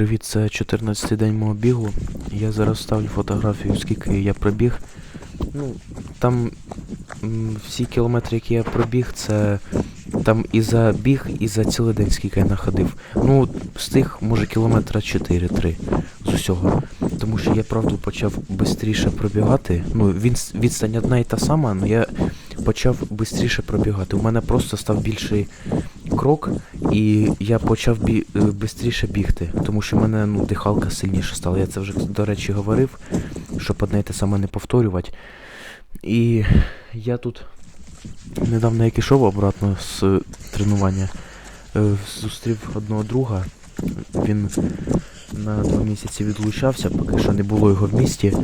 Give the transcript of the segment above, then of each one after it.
Привіт, це 14-й день мого бігу. Я зараз ставлю фотографію, скільки я пробіг. Ну, там всі кілометри, які я пробіг, це там і за біг, і за цілий день, скільки я находив. Ну, з тих, може, кілометра 4-3 з усього. Тому що я правду почав швидше пробігати. Ну, він, відстань одна і та сама, але я почав швидше пробігати. У мене просто став більший крок, і я почав бі... швидше бігти, тому що в мене ну, дихалка сильніше стала. Я це вже, до речі, говорив, щоб одне те саме не повторювати. І я тут недавно як ішов обратно з тренування, е, зустрів одного друга. Він на два місяці відлучався, поки що не було його в місті.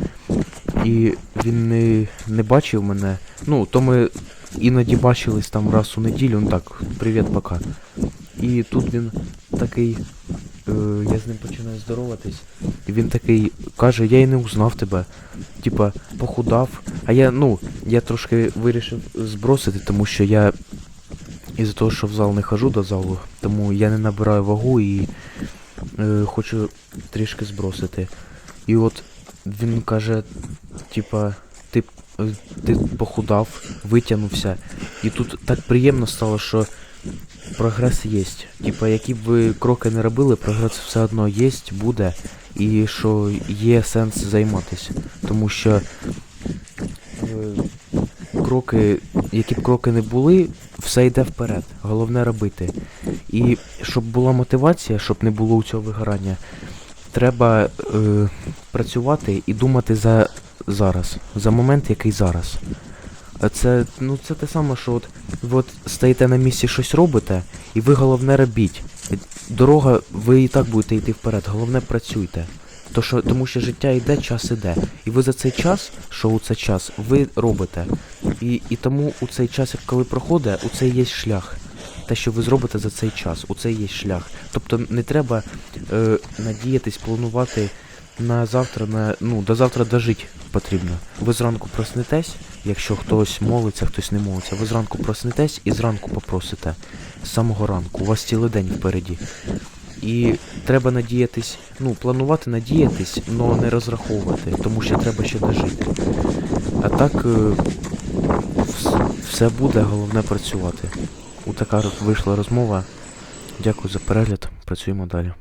І він не, не бачив мене. Ну, то ми іноді бачились там раз у неділю, ну так, привіт, пока. І тут він такий. Е, я з ним починаю здороватись. І він такий каже, я і не узнав тебе. Типа, похудав. А я, ну, я трошки вирішив збросити, тому що я із-за того, що в зал не хожу до залу, тому я не набираю вагу і е, хочу трішки збросити. І от він каже, типа, ти, ти похудав, витягнувся. І тут так приємно стало, що прогрес є. Типа, які б ви кроки не робили, прогрес все одно є, буде, і що є сенс займатися. Тому що е, кроки, які б кроки не були, все йде вперед. Головне робити. І щоб була мотивація, щоб не було у цього вигорання, треба е, працювати і думати за зараз, за момент, який зараз. Це, ну, це те саме, що от ви от стоїте на місці, щось робите, і ви головне робіть. Дорога, ви і так будете йти вперед, головне працюйте. То що, тому що життя йде, час іде. І ви за цей час, що у цей час, ви робите. І, і тому у цей час, коли проходить, у це є шлях. Те, що ви зробите за цей час, у це є шлях. Тобто не треба е, надіятись, планувати на завтра, на, ну, до завтра дожити потрібно. Ви зранку проснетесь, якщо хтось молиться, хтось не молиться, ви зранку проснетесь і зранку попросите. З самого ранку. У вас цілий день впереді. І треба надіятись, ну, планувати надіятись, але не розраховувати, тому що треба ще дожити. А так е, все буде, головне працювати. Така вийшла розмова. Дякую за перегляд. Працюємо далі.